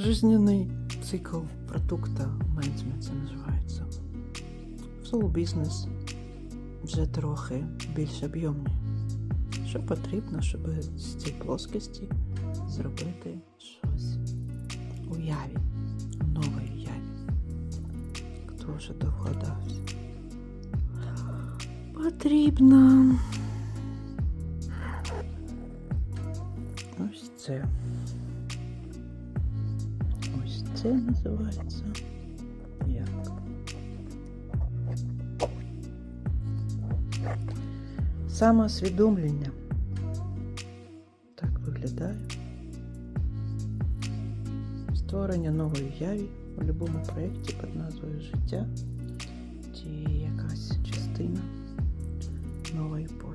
Жизненний цикл продукта менеджмент це називається. Soul бізнес вже трохи більш об'ємний. Що потрібно, щоб з цієї плоскості зробити щось у яві, у новій яві. Хто вже догадався? Потрібно. Ось це. Ось це називається. Як? Самоосвідомлення. Так виглядає. Створення нової яві у будь-якому проєкті під назвою Життя чи якась частина нової форми.